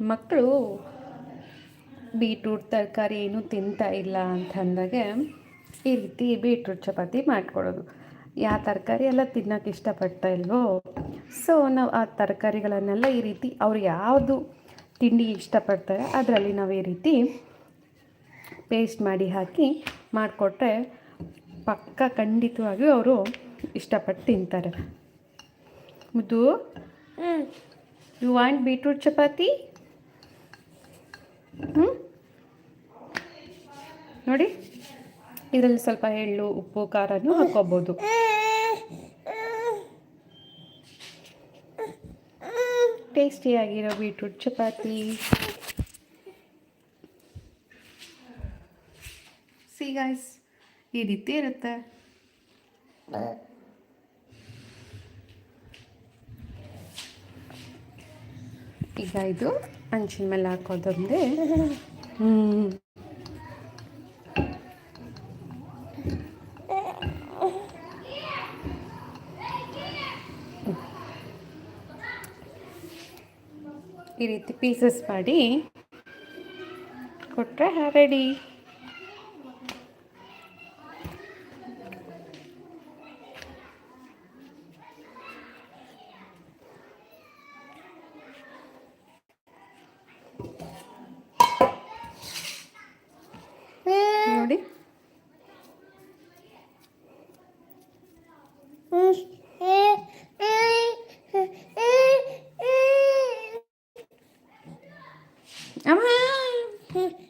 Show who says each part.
Speaker 1: ಮಕ್ಕಳು ಬೀಟ್ರೂಟ್ ತರಕಾರಿ ಏನೂ ತಿಂತಾ ಇಲ್ಲ ಅಂತಂದಾಗೆ ಈ ರೀತಿ ಬೀಟ್ರೂಟ್ ಚಪಾತಿ ಮಾಡಿಕೊಡೋದು ಯಾವ ತರಕಾರಿ ಎಲ್ಲ ತಿನ್ನೋಕೆ ಇಷ್ಟಪಡ್ತಾ ಇಲ್ವೋ? ಸೊ ನಾವು ಆ ತರಕಾರಿಗಳನ್ನೆಲ್ಲ ಈ ರೀತಿ ಅವ್ರು ಯಾವುದು ತಿಂಡಿ ಇಷ್ಟಪಡ್ತಾರೆ ಅದರಲ್ಲಿ ನಾವು ಈ ರೀತಿ ಪೇಸ್ಟ್ ಮಾಡಿ ಹಾಕಿ ಮಾಡಿಕೊಟ್ರೆ ಪಕ್ಕ ಖಂಡಿತವಾಗಿಯೂ ಅವರು ಇಷ್ಟಪಟ್ಟು ತಿಂತಾರೆ. ಮುದ್ದು ಯು ವಾಂಟ್ ಬೀಟ್ರೂಟ್ ಚಪಾತಿ? ನೋಡಿ, ಇದರಲ್ಲಿ ಸ್ವಲ್ಪ ಎಳ್ಳು, ಉಪ್ಪು, ಖಾರನೂ ಹಾಕ್ಕೋಬೋದು. ಟೇಸ್ಟಿಯಾಗಿರೋ ಬೀಟ್ರೂಟ್ ಚಪಾತಿ. ಸಿ ಗಾಯ್ಸ್ ಈ ರೀತಿ ಇರುತ್ತೆ. ಈಗ ಇದು ಹಂಚಿನ ಮೇಲೆ ಹಾಕೋದೊಂದೆ. ಈ ರೀತಿ ಪೀಸಸ್ ಮಾಡಿ ಕೊಟ್ಟರೆ ರೆಡಿ Cadê? Amém.